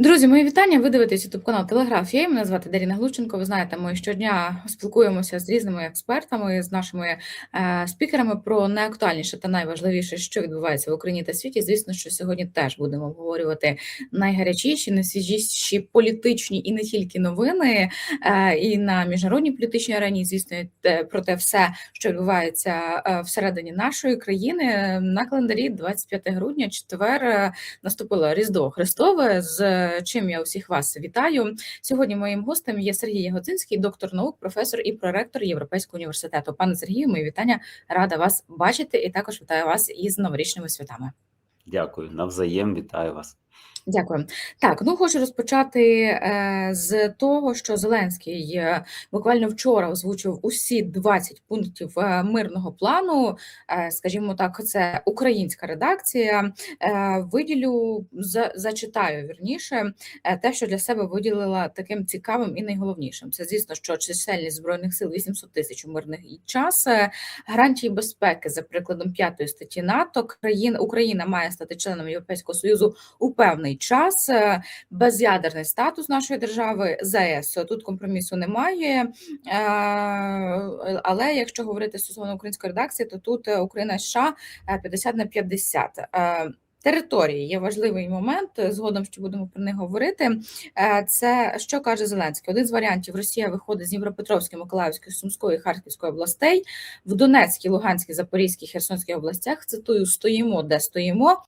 Друзі, мої вітання. Ви дивитесь ютуб канал Телеграфія. Мене звати Даріна Глущенко. Ви знаєте, ми щодня спілкуємося з різними експертами, з нашими е, спікерами про найактуальніше та найважливіше, що відбувається в Україні та світі. Звісно, що сьогодні теж будемо обговорювати найгарячіші, найсвіжіші політичні і не тільки новини, е, і на міжнародній політичній арені. Звісно, те- про те все, що відбувається е, всередині нашої країни. На календарі 25 грудня, четвер. е, наступило Різдво Христове, з чим я усіх вас вітаю. Сьогодні моїм гостем є Сергій Яготинський, доктор наук, професор і проректор Європейського університету. Пане Сергію, мої вітання, рада вас бачити і також вітаю вас із новорічними святами. Дякую, навзаєм вітаю вас. Дякую. Так, ну хочу розпочати е, з того, що Зеленський е, буквально вчора озвучив усі 20 пунктів е, мирного плану. Скажімо так, це українська редакція. Виділю за, зачитаю вірніше те, що для себе виділила таким цікавим і найголовнішим. Це звісно, що чисельність збройних сил 800 тисяч у мирний час, гарантії безпеки за прикладом п'ятої статті НАТО. Країна Україна має стати членом Європейського союзу у певний час. Е, Без'ядерний статус нашої держави ЗАЕС тут компромісу немає. Е, Але якщо говорити стосовно української редакції, то тут е, Україна і США е, 50 на 50. Е, Території є важливий момент. Згодом ще будемо про них говорити. Е, Це що каже Зеленський? Один з варіантів: Росія виходить з Дніпропетровської, Миколаївської, Сумської, Харківської областей в Донецькій, Луганській, Запорізькій, Херсонській областях. Цитую: стоїмо, де стоїмо.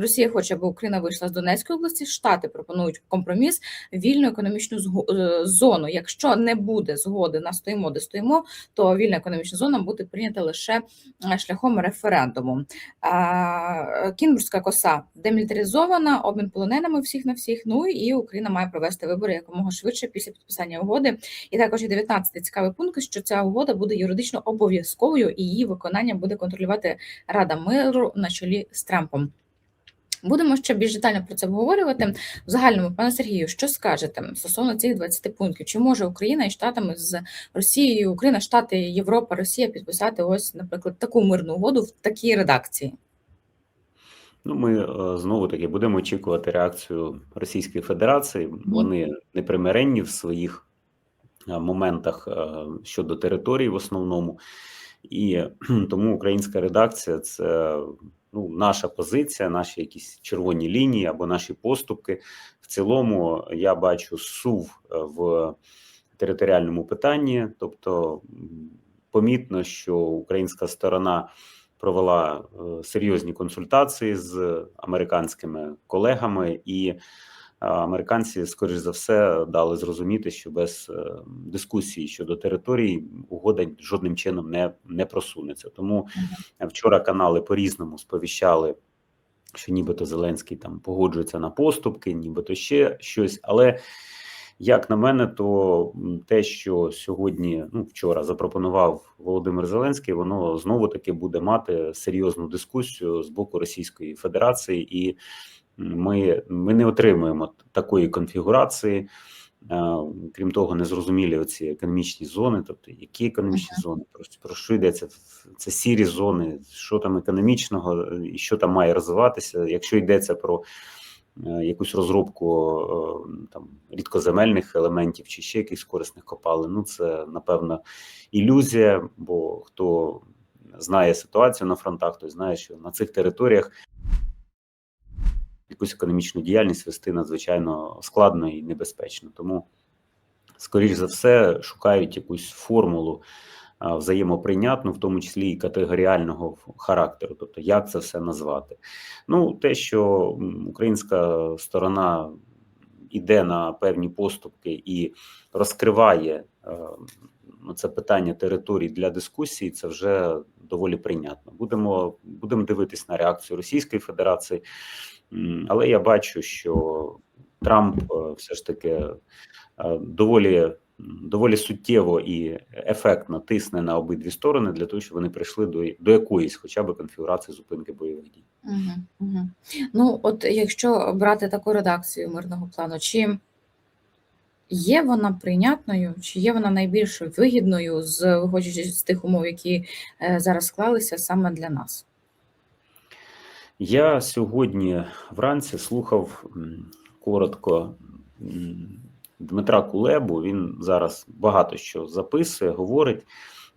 Росія хоче, аби Україна вийшла з Донецької області. Штати пропонують компроміс вільну економічну е, зону. Якщо не буде згоди на стоїмо, де стоїмо, то вільна економічна зона буде прийнята лише е, шляхом референдуму. А, Кінбурзька коса демілітаризована, обмін полоненими всіх на всіх. Ну і Україна має провести вибори якомога швидше після підписання угоди. І також є 19 цікавий пункт, що ця угода буде юридично обов'язковою, і її виконання буде контролювати Рада миру на чолі з Трампом. Будемо ще більш детально про це обговорювати. В загальному, пане Сергію, що скажете стосовно цих 20 пунктів? Чи може Україна і Штатами з Росією, Україна, Штати, Європа, Росія підписати ось, наприклад, таку мирну угоду в такій редакції? Ну, ми е, знову таки будемо очікувати реакцію Російської Федерації. Вони непримиренні в своїх е, моментах е, щодо території в основному, і тому українська редакція це ну, наша позиція, наші якісь червоні лінії або наші поступки. В цілому я бачу сув е, в територіальному питанні, тобто помітно, що українська сторона провела е, серйозні консультації з американськими колегами, і американці, скоріш за все, дали зрозуміти, що без е, дискусії щодо території угода жодним чином не, не просунеться. Тому вчора канали по різному сповіщали. Що нібито Зеленський там погоджується на поступки, нібито ще щось. Але як на мене, то те, що сьогодні, ну вчора запропонував Володимир Зеленський, воно знову таки буде мати серйозну дискусію з боку Російської Федерації, і ми, ми не отримуємо такої конфігурації. Е, Крім того, незрозумілі оці економічні зони, тобто які економічні зони, про, про що йдеться це сірі зони, що там економічного е, і що там має розвиватися, якщо йдеться про е, якусь розробку там рідкоземельних елементів чи ще якихось корисних копалин. Ну це напевно ілюзія, бо хто знає ситуацію на фронтах, той знає, що на цих територіях якусь економічну діяльність вести надзвичайно складно і небезпечно. Тому, скоріш за все, шукають якусь формулу взаємоприйнятну, в тому числі і категоріального характеру, тобто як це все назвати. Ну, те, що українська сторона іде на певні поступки і розкриває ну, це питання територій для дискусії, це вже доволі прийнятно. Будемо, будемо дивитись на реакцію Російської Федерації, але я бачу, що Трамп е, все ж таки е, доволі. Доволі суттєво і ефектно тисне на обидві сторони для того, щоб вони прийшли до, до якоїсь, хоча б конфігурації зупинки бойових дій. Угу, угу. Ну, от якщо брати таку редакцію мирного плану, чи є вона прийнятною, чи є вона найбільш вигідною, з виходячи з тих умов, які е, зараз склалися саме для нас? Я сьогодні вранці слухав коротко Дмитра Кулебу. Він зараз багато що записує, говорить,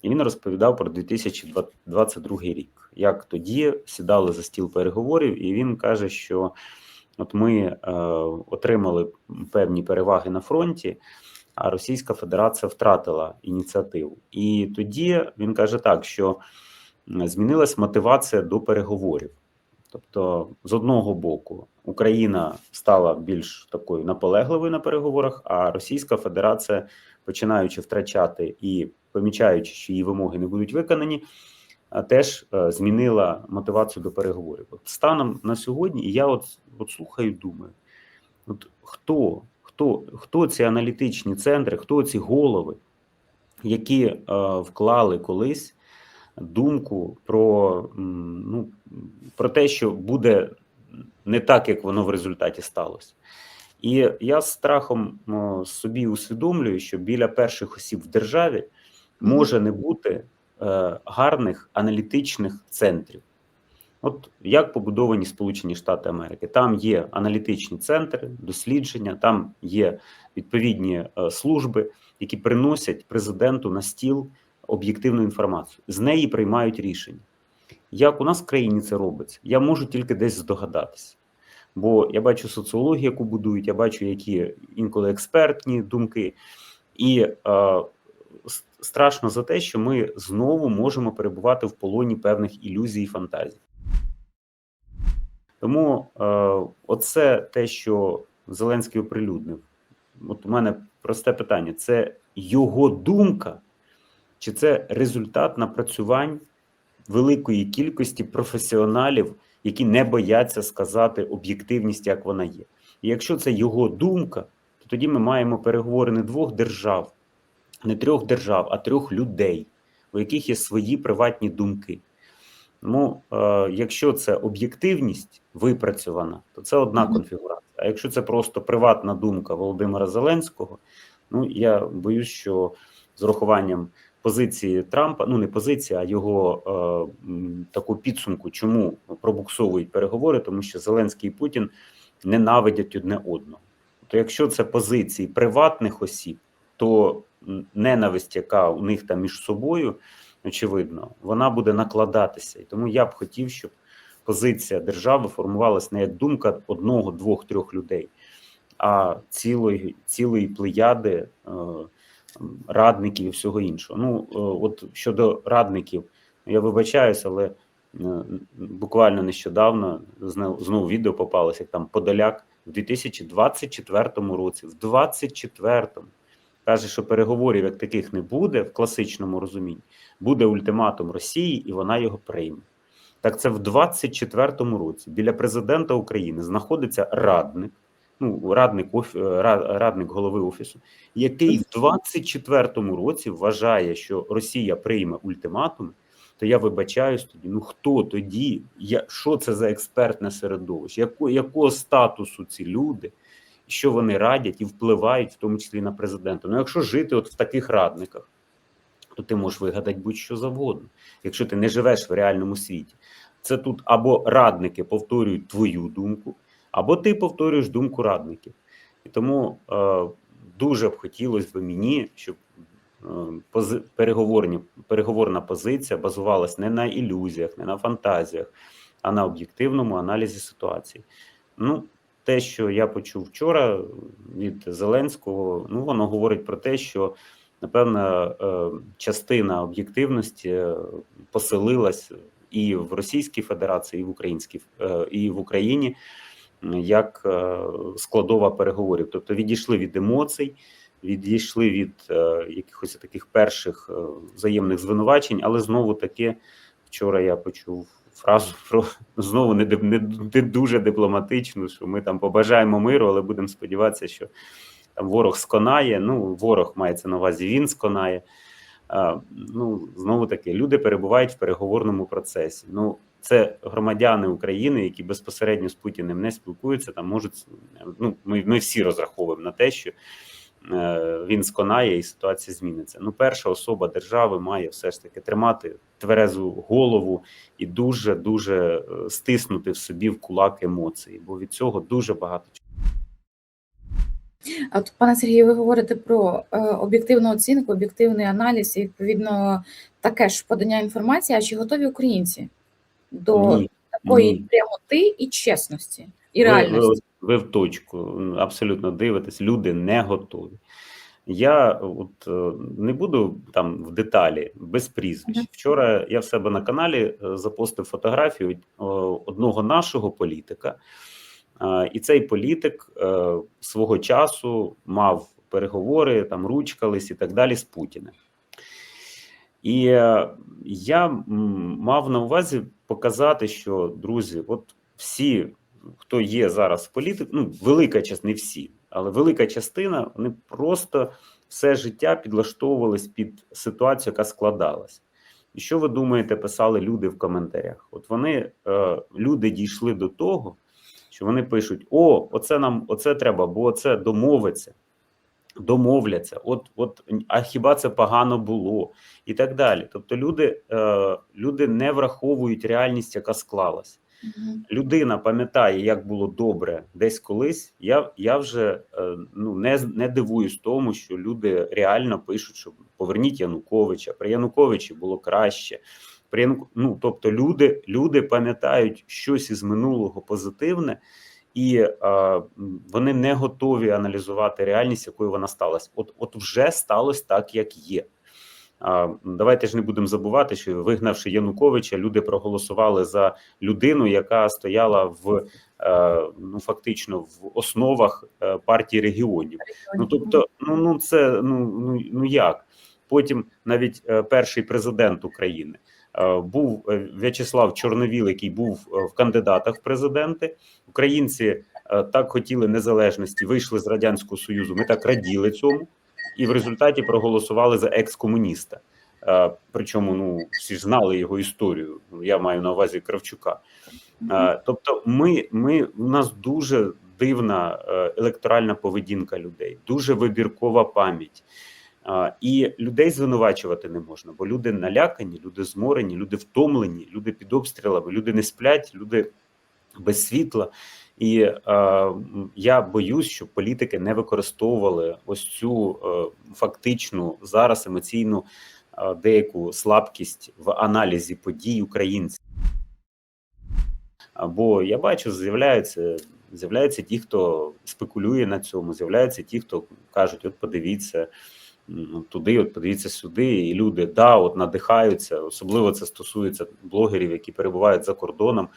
і він розповідав про 2022 рік. Як тоді сідали за стіл переговорів, і він каже, що от ми е, отримали певні переваги на фронті, а Російська Федерація втратила ініціативу. І тоді він каже так, що змінилась мотивація до переговорів. Тобто, з одного боку, Україна стала більш такою наполегливою на переговорах, а Російська Федерація, починаючи втрачати і помічаючи, що її вимоги не будуть виконані, теж е, змінила мотивацію до переговорів. От станом на сьогодні, і я от, от слухаю, думаю, от хто, хто, хто ці аналітичні центри, хто ці голови, які е, вклали колись думку про, ну, про те, що буде не так, як воно в результаті сталося. І я з страхом собі усвідомлюю, що біля перших осіб в державі може не бути е, гарних аналітичних центрів. От як побудовані Сполучені Штати Америки, там є аналітичні центри, дослідження, там є відповідні е, служби, які приносять президенту на стіл об'єктивну інформацію. З неї приймають рішення. Як у нас в країні це робиться, я можу тільки десь здогадатися. Бо я бачу соціологію, яку будують, я бачу, які інколи експертні думки, і е, страшно за те, що ми знову можемо перебувати в полоні певних ілюзій і фантазій. Тому е, оце те, що Зеленський оприлюднив. От у мене просте питання: це його думка, чи це результат напрацювань великої кількості професіоналів, які не бояться сказати об'єктивність, як вона є. І якщо це його думка, то тоді ми маємо переговори не двох держав, не трьох держав, а трьох людей, у яких є свої приватні думки. Тому, е, якщо це об'єктивність випрацьована, то це одна конфігурація. А якщо це просто приватна думка Володимира Зеленського, ну я боюсь, що з урахуванням позиції Трампа, ну не позиції, а його е, таку підсумку, чому пробуксовують переговори, тому що Зеленський і Путін ненавидять одне одного. То якщо це позиції приватних осіб, то ненависть, яка у них там між собою, очевидно, вона буде накладатися. І тому я б хотів, щоб позиція держави формувалася не як думка одного, двох, трьох людей, а цілої, цілої плеяди е, радників і всього іншого. Ну, е, от щодо радників, я вибачаюсь, але е, буквально нещодавно знову відео попалося, як там Подоляк в 2024 році, в 24-му, каже, що переговорів як таких не буде в класичному розумінні. Буде ультиматум Росії, і вона його прийме. Так це в 24-му році біля президента України знаходиться радник, ну радник радник голови офісу, який в 24-му році вважає, що Росія прийме ультиматум. То я вибачаюсь тоді. Ну хто тоді? Я, що це за експертне середовище? Яко, якого статусу ці люди, що вони радять і впливають, в тому числі на президента? Ну, якщо жити от в таких радниках, то ти можеш вигадати будь-що завгодно, якщо ти не живеш в реальному світі. Це тут або радники повторюють твою думку, або ти повторюєш думку радників. І тому е, дуже б хотілося б мені, щоб е, переговорні, переговорна позиція базувалась не на ілюзіях, не на фантазіях, а на об'єктивному аналізі ситуації. Ну, те, що я почув вчора від Зеленського, ну воно говорить про те, що напевно е, частина об'єктивності е, поселилась і в Російській Федерації, і в Українській е, і в Україні як е, складова переговорів. Тобто відійшли від емоцій, відійшли від е, якихось таких перших е, взаємних звинувачень, але знову таки вчора я почув фразу про знову не, не, не дуже дипломатичну, що ми там побажаємо миру, але будемо сподіватися, що там ворог сконає. Ну, ворог мається на увазі, він сконає. Ну, знову таки, люди перебувають в переговорному процесі. Ну, це громадяни України, які безпосередньо з Путіним не спілкуються, там можуть. Ну, ми, ми всі розраховуємо на те, що е, він сконає і ситуація зміниться. Ну, перша особа держави має все ж таки тримати тверезу голову і дуже дуже е, стиснути в собі в кулак емоції, бо від цього дуже багато От, пане Сергію, ви говорите про е, об'єктивну оцінку, об'єктивний аналіз і відповідно таке ж подання інформації. А чи готові українці до Ні, такої ні. прямоти і чесності і Ви, реальності? ви, ви в точку абсолютно дивитесь, люди не готові. Я от е, не буду там в деталі без прізвищ. Вчора я в себе на каналі е, запостив фотографію е, одного нашого політика, і цей політик свого часу мав переговори, там ручкались і так далі з Путіним. І е, я мав на увазі показати, що друзі, от всі, хто є зараз в політиці, ну велика частина, не всі, але велика частина, вони просто все життя підлаштовувались під ситуацію, яка складалась. І що ви думаєте, писали люди в коментарях? От вони е, люди дійшли до того, що вони пишуть: О, оце нам, оце треба, бо це домовиться, домовляться. От, от, а хіба це погано було? І так далі. Тобто, люди, е, люди не враховують реальність, яка склалась Мгм. людина пам'ятає, як було добре десь колись. Я я вже е, ну не не дивуюсь тому, що люди реально пишуть, що поверніть Януковича. При Януковичі було краще. При Янук... ну, тобто, люди, люди пам'ятають щось із минулого позитивне, і е, вони не готові аналізувати реальність, якою вона сталася. От, от вже сталося так, як є. Давайте ж не будемо забувати, що вигнавши Януковича, люди проголосували за людину, яка стояла в е, ну фактично в основах е, партії регіонів. Ну тобто, ну ну це ну ну ну як? Потім навіть е, перший президент України був е, В'ячеслав Чорновіл, який був е, в кандидатах в президенти. Українці е, так хотіли незалежності, вийшли з радянського союзу. Ми так раділи цьому і в результаті проголосували за екс-комуніста. Е, Причому ну всі ж знали його історію. Я маю на увазі Кравчука. Е, Тобто, ми, ми у нас дуже дивна е, електоральна поведінка людей, дуже вибіркова пам'ять. І людей звинувачувати не можна, бо люди налякані, люди зморені, люди втомлені, люди під обстрілами, люди не сплять, люди без світла. І е, я боюсь, щоб політики не використовували ось цю е, фактичну зараз емоційну е, деяку слабкість в аналізі подій українців. Бо я бачу, з'являються з'являються ті, хто спекулює на цьому, з'являються ті, хто кажуть: от подивіться туди, от подивіться сюди, і люди да, от надихаються. Особливо це стосується блогерів, які перебувають за кордоном.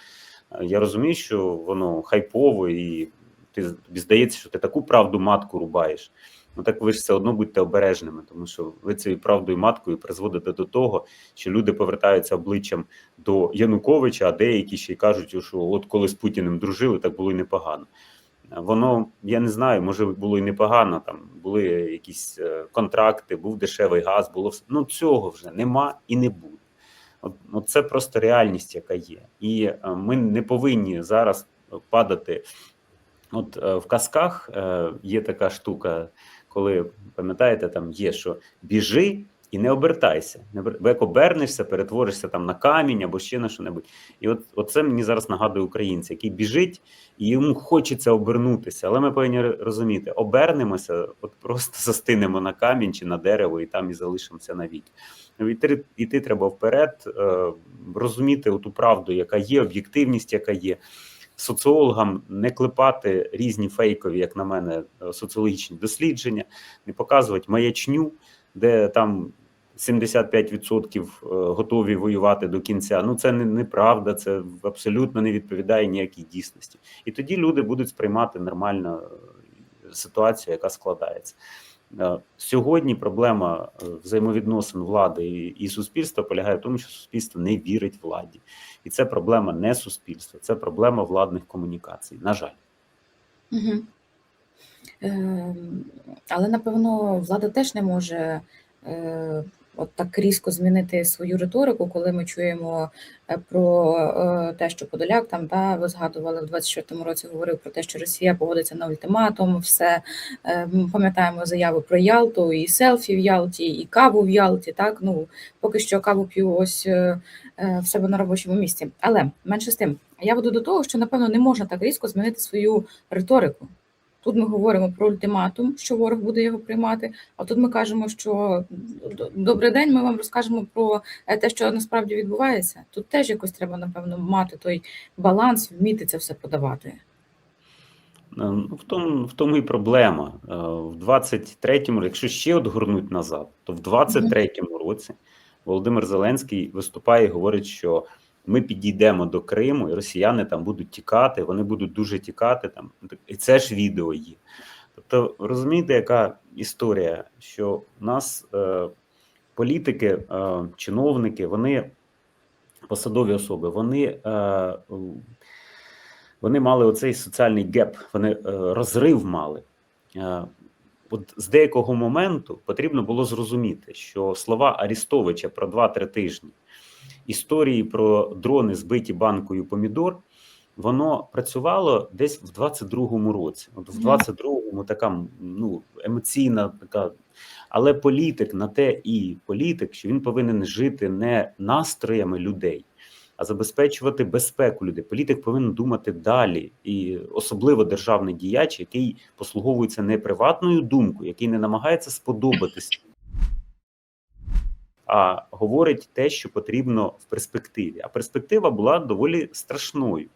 Е, Я розумію, що воно хайпово, і ти тобі здається, що ти таку правду матку рубаєш. Ну так ви ж все одно будьте обережними, тому що ви цією правдою маткою призводите до того, що люди повертаються обличчям до Януковича, а деякі ще й кажуть, що от коли з Путіним дружили, так було і непогано. Воно я не знаю, може було і непогано. Там були якісь е, контракти, був дешевий газ, було все. Ну цього вже нема і не буде. От, от це просто реальність, яка є, і е, ми не повинні зараз падати. От е, в казках є така штука, коли пам'ятаєте, там є, що біжи і не обертайся. Не Бо як обернешся, перетворишся там на камінь або ще на що-небудь. І от, от це мені зараз нагадує українця, який біжить і йому хочеться обернутися. Але ми повинні розуміти, обернемося, от просто застинемо на камінь чи на дерево, і там і залишимося навіки. Ну, Іти, іти треба вперед, е, розуміти ту правду, яка є, об'єктивність, яка є. Соціологам не клепати різні фейкові, як на мене, е, соціологічні дослідження, не показувати маячню, де там 75% е, готові воювати до кінця. Ну це не неправда, це абсолютно не відповідає ніякій дійсності. І тоді люди будуть сприймати нормально е, ситуацію, яка складається. Е, Сьогодні проблема взаємовідносин влади і суспільства полягає в тому, що суспільство не вірить владі, і це проблема не суспільства, це проблема владних комунікацій. На жаль, Угу. Ем, але напевно влада теж не може е, от так різко змінити свою риторику, коли ми чуємо е, про е, те, що Подоляк там да, ви згадували в 24-му році, говорив про те, що Росія погодиться на ультиматум. Все Е, ми пам'ятаємо заяви про Ялту, і селфі в Ялті, і каву в Ялті. Так ну поки що каву п'ю ось в себе на робочому місці. Але менше з тим, я веду до того, що напевно не можна так різко змінити свою риторику. Тут ми говоримо про ультиматум, що ворог буде його приймати. А тут ми кажемо, що добрий день, ми вам розкажемо про е, те, що насправді відбувається. Тут теж якось треба, напевно, мати той баланс, вміти це все подавати. Ну, в тому, в тому і проблема. Е, В 23-му, якщо ще от горнуть назад, то в 23-му році Володимир Зеленський виступає і говорить, що ми підійдемо до Криму, і росіяни там будуть тікати, вони будуть дуже тікати там. І це ж відео є. Тобто, розумієте, яка історія, що у нас е, політики, е, чиновники, вони посадові особи, вони. Е, вони мали оцей соціальний геп, вони е, розрив мали. Е, От з деякого моменту потрібно було зрозуміти, що слова Арістовича про 2-3 тижні, історії про дрони, збиті банкою помідор, воно працювало десь в 22-му році. От в Мгм. 22-му така ну, емоційна така. Але політик на те і політик, що він повинен жити не настроями людей, а забезпечувати безпеку людей. Політик повинен думати далі, і особливо державний діяч, який послуговується не приватною думкою, який не намагається сподобатися, а говорить те, що потрібно в перспективі. А перспектива була доволі страшною.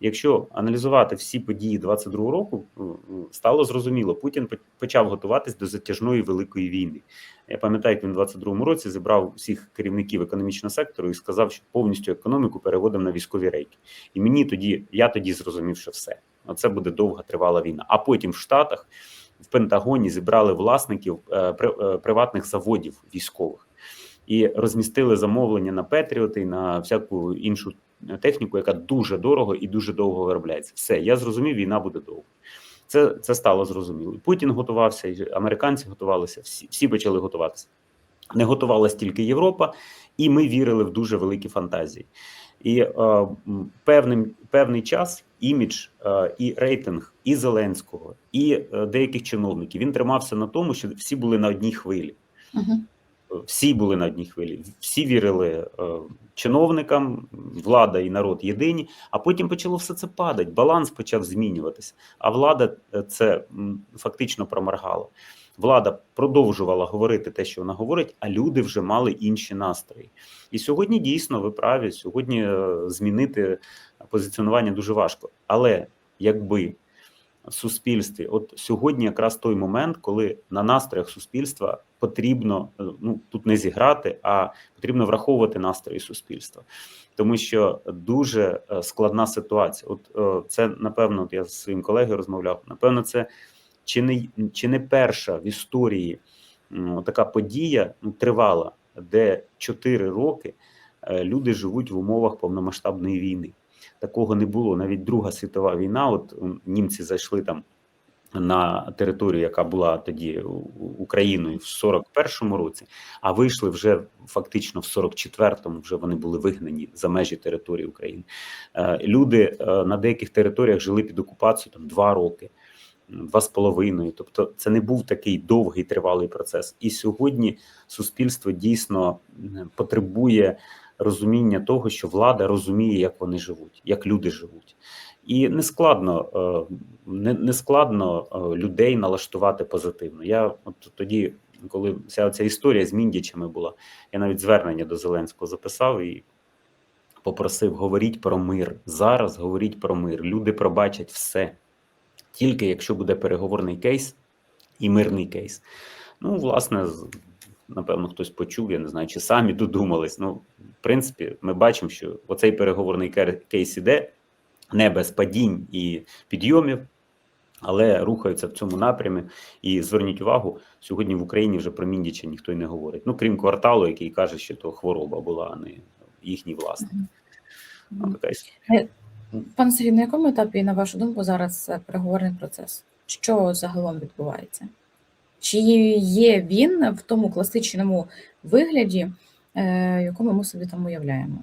Якщо аналізувати всі події 22 року, м, м, стало зрозуміло, Путін почав готуватись до затяжної великої війни. Я пам'ятаю, як він у 22-му році зібрав всіх керівників економічного сектору і сказав, що повністю економіку переводимо на військові рейки. І мені тоді, я тоді зрозумів, що все. Це буде довга тривала війна. А потім в Штатах в Пентагоні зібрали власників е, е, приватних заводів військових і розмістили замовлення на Петріоти і на всяку іншу техніку, яка дуже дорого і дуже довго виробляється. Все, я зрозумів, війна буде довго. Це, це стало зрозуміло. Путін готувався, і американці готувалися, всі, всі почали готуватися. Не готувалась тільки Європа, і ми вірили в дуже великі фантазії. І е, певним, певний час імідж е, і рейтинг і Зеленського, і е, деяких чиновників він тримався на тому, що всі були на одній хвилі. Угу. Всі були на одній хвилі, всі вірили е, чиновникам, влада і народ єдині. А потім почало все це падати. Баланс почав змінюватися. А влада е, це фактично проморгала. Влада продовжувала говорити те, що вона говорить, а люди вже мали інші настрої. І сьогодні дійсно ви праві. Сьогодні е, змінити позиціонування дуже важко. Але якби суспільстві, от сьогодні якраз той момент, коли на настроях суспільства потрібно е, ну тут не зіграти, а потрібно враховувати настрої суспільства, тому що дуже е, складна ситуація. От е, це напевно, от я з своїм колегою розмовляв. Напевно, це чи не чи не перша в історії така подія ну, тривала, де 4 роки люди живуть в умовах повномасштабної війни. Такого не було. Навіть Друга світова війна. От німці зайшли там на територію, яка була тоді Україною в 41-му році, а вийшли вже фактично в 44-му, вже вони були вигнані за межі території України. Е, Люди е, на деяких територіях жили під окупацією там два роки. Два з половиною, тобто це не був такий довгий тривалий процес. І сьогодні суспільство дійсно потребує розуміння того, що влада розуміє, як вони живуть, як люди живуть. І не складно, е, не, не складно е, людей налаштувати позитивно. Я от тоді, коли вся ця історія з міндічами була, я навіть звернення до Зеленського записав і попросив: говоріть про мир. Зараз говоріть про мир. Люди пробачать все. Тільки якщо буде переговорний кейс і мирний кейс. Ну, власне, напевно, хтось почув, я не знаю, чи самі додумались. Ну, в принципі, ми бачимо, що оцей переговорний кейс іде не без падінь і підйомів, але рухаються в цьому напрямі. І зверніть увагу, сьогодні в Україні вже про Міндіча ніхто й не говорить. Ну, крім кварталу, який каже, що то хвороба була, а не їхній власник. Ну, така. Пане Сергій, на якому етапі, на вашу думку, зараз е, переговорний процес? Що загалом відбувається? Чи є він в тому класичному вигляді, е, якому ми собі там уявляємо?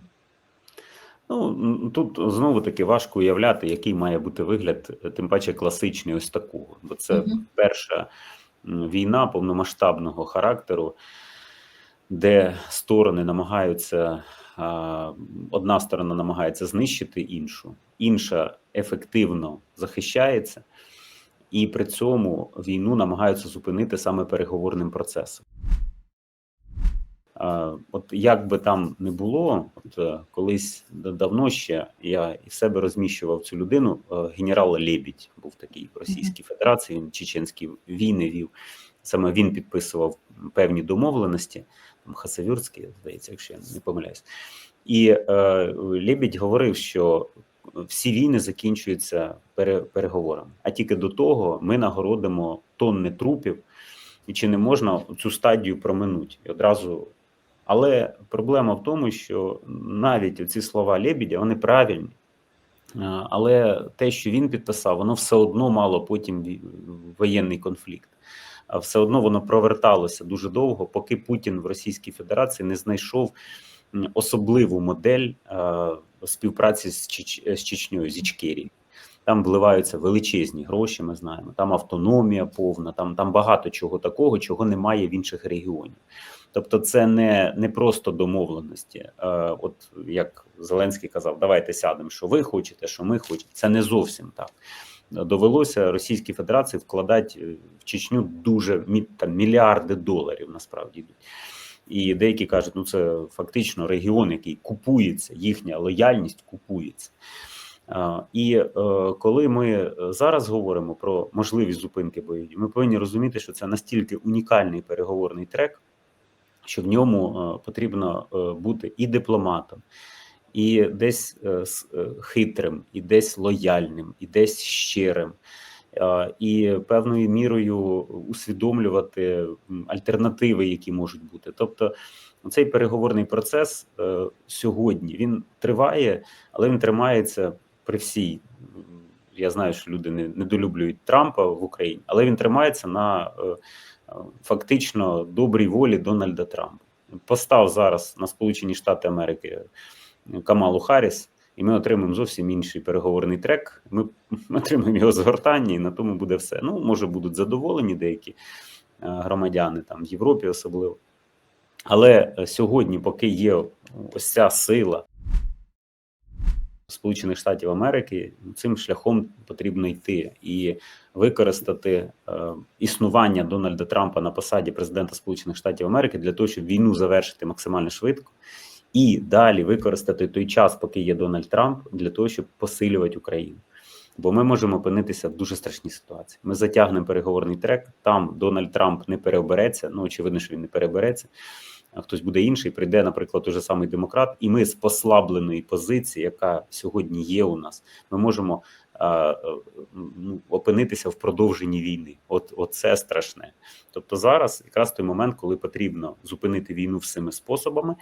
Ну, тут знову таки важко уявляти, який має бути вигляд, е, тим паче класичний ось такого. Бо це Мгм. перша війна повномасштабного характеру, де сторони намагаються, одна сторона намагається знищити іншу, інша ефективно захищається, і при цьому війну намагаються зупинити саме переговорним процесом. От як би там не було, от е, колись давно ще я і в себе розміщував цю людину. е, Генерал Лебідь був такий в Російській Федерації. Він чеченські війни вів. Саме він підписував певні домовленості, там Хасавюрський, здається, якщо я не помиляюсь. І е, Лебідь говорив, що всі війни закінчуються пере, переговорами. А тільки до того ми нагородимо тонни трупів, і чи не можна цю стадію проминути одразу. Але проблема в тому, що навіть ці слова Лебідя вони правильні. Але те, що він підписав, воно все одно мало потім воєнний конфлікт. Все одно воно проверталося дуже довго, поки Путін в Російській Федерації не знайшов особливу модель е, співпраці з, Чеч... з Чечньою, з Ічкерією. Там вливаються величезні гроші, ми знаємо. Там автономія повна, там, там багато чого такого, чого немає в інших регіонів. Тобто, це не, не просто домовленості. Е, от як Зеленський казав, давайте сядемо, що ви хочете, що ми хочемо. Це не зовсім так. Довелося Російській Федерації вкладати е, в Чечню дуже там, мільярди доларів насправді йдуть. І деякі кажуть, ну це фактично регіон, який купується, їхня лояльність купується. І е, коли ми зараз говоримо про можливість зупинки бойових, дій, ми повинні розуміти, що це настільки унікальний переговорний трек, що в ньому е, потрібно е, бути і дипломатом, і десь е, е, хитрим, і десь лояльним, і десь щирим. Е, І певною мірою усвідомлювати альтернативи, які можуть бути. Тобто, цей переговорний процес е, сьогодні він триває, але він тримається при всій. Я знаю, що люди не недолюблюють Трампа в Україні, але він тримається на е, фактично добрій волі Дональда Трампа. Постав зараз на Сполучені Штати Америки Камалу Харріс, і ми отримаємо зовсім інший переговорний трек. Ми, отримаємо його згортання, і на тому буде все. Ну, може, будуть задоволені деякі е, громадяни там в Європі, особливо. Але е, сьогодні, поки є ось ця сила Сполучених Штатів Америки, цим шляхом потрібно йти і використати е, існування Дональда Трампа на посаді президента Сполучених Штатів Америки для того, щоб війну завершити максимально швидко, і далі використати той час, поки є Дональд Трамп, для того, щоб посилювати Україну. Бо ми можемо опинитися в дуже страшній ситуації. Ми затягнемо переговорний трек. Там Дональд Трамп не переобереться. Ну очевидно, що він не перебереться. А хтось буде інший, прийде, наприклад, той же самий демократ, і ми з послабленої позиції, яка сьогодні є у нас, ми можемо ну, опинитися в продовженні війни. От, от це страшне. Тобто зараз якраз той момент, коли потрібно зупинити війну всіми способами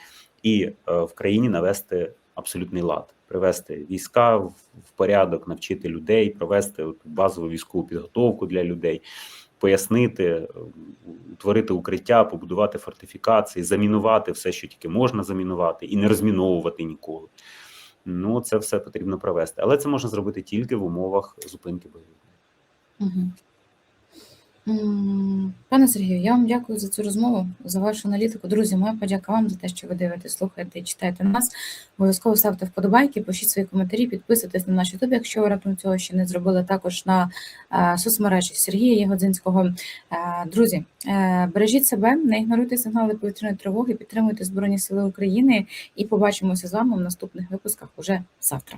і е, в країні навести абсолютний лад, привести війська в, в порядок, навчити людей, провести базову військову підготовку для людей, пояснити, е, утворити укриття, побудувати фортифікації, замінувати все, що тільки можна замінувати, і не розміновувати ніколи. Ну, це все потрібно провести, але це можна зробити тільки в умовах зупинки бойових. дій. Пане Сергію, я вам дякую за цю розмову, за вашу аналітику. Друзі, моя подяка вам за те, що ви дивитесь, слухаєте і читаєте нас. Обов'язково ставте вподобайки, пишіть свої коментарі, підписуйтесь на наш YouTube, якщо ви раптом цього ще не зробили. Також на е, соцмережі Сергія Єгодзинського. Е, друзі, е, бережіть себе, не ігноруйте сигнали повітряної тривоги, підтримуйте Збройні Сили України і побачимося з вами в наступних випусках уже завтра.